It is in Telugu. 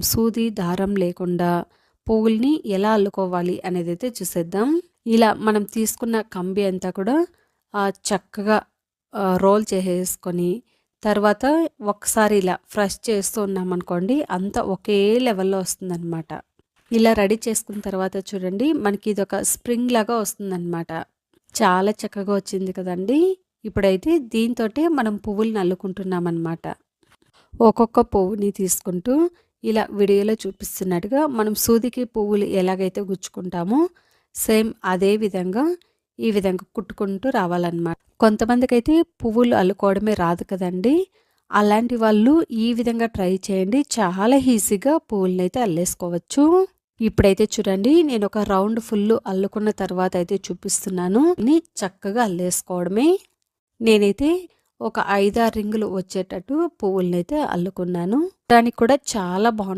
సూది దారం లేకుండా పువ్వుల్ని ఎలా అల్లుకోవాలి అనేది అయితే చూసేద్దాం. ఇలా మనం తీసుకున్న కంబి అంతా కూడా చక్కగా రోల్ చేసేసుకొని తర్వాత ఒకసారి ఇలా ఫ్రెష్ చేస్తూ ఉన్నామనుకోండి అంతా ఒకే లెవెల్లో వస్తుందన్నమాట. ఇలా రెడీ చేసుకున్న తర్వాత చూడండి మనకి ఇది ఒక స్ప్రింగ్ లాగా వస్తుందన్నమాట. చాలా చక్కగా వచ్చింది కదండి. ఇప్పుడైతే దీంతో మనం పువ్వులను అల్లుకుంటున్నాం అనమాట ఒక్కొక్క పువ్వుని తీసుకుంటూ ఇలా వీడియోలో చూపిస్తున్నట్టుగా మనం సూదికి పువ్వులు ఎలాగైతే గుచ్చుకుంటామో సేమ్ అదే విధంగా ఈ విధంగా కుట్టుకుంటూ రావాలన్నమాట. కొంతమందికి అయితే పువ్వులు అల్లుకోవడమే రాదు కదండి. అలాంటి వాళ్ళు ఈ విధంగా ట్రై చేయండి. చాలా ఈజీగా పువ్వులని అయితే అల్లేసుకోవచ్చు. ఇప్పుడైతే చూడండి నేను ఒక రౌండ్ ఫుల్ అల్లుకున్న తర్వాత అయితే చూపిస్తున్నాను. చక్కగా అల్లేసుకోవడమే. నేనైతే ఒక ఐదారు రింగులు వచ్చేటట్టు పువ్వులనైతే అల్లుకున్నాను. దానికి కూడా చాలా బాగుంది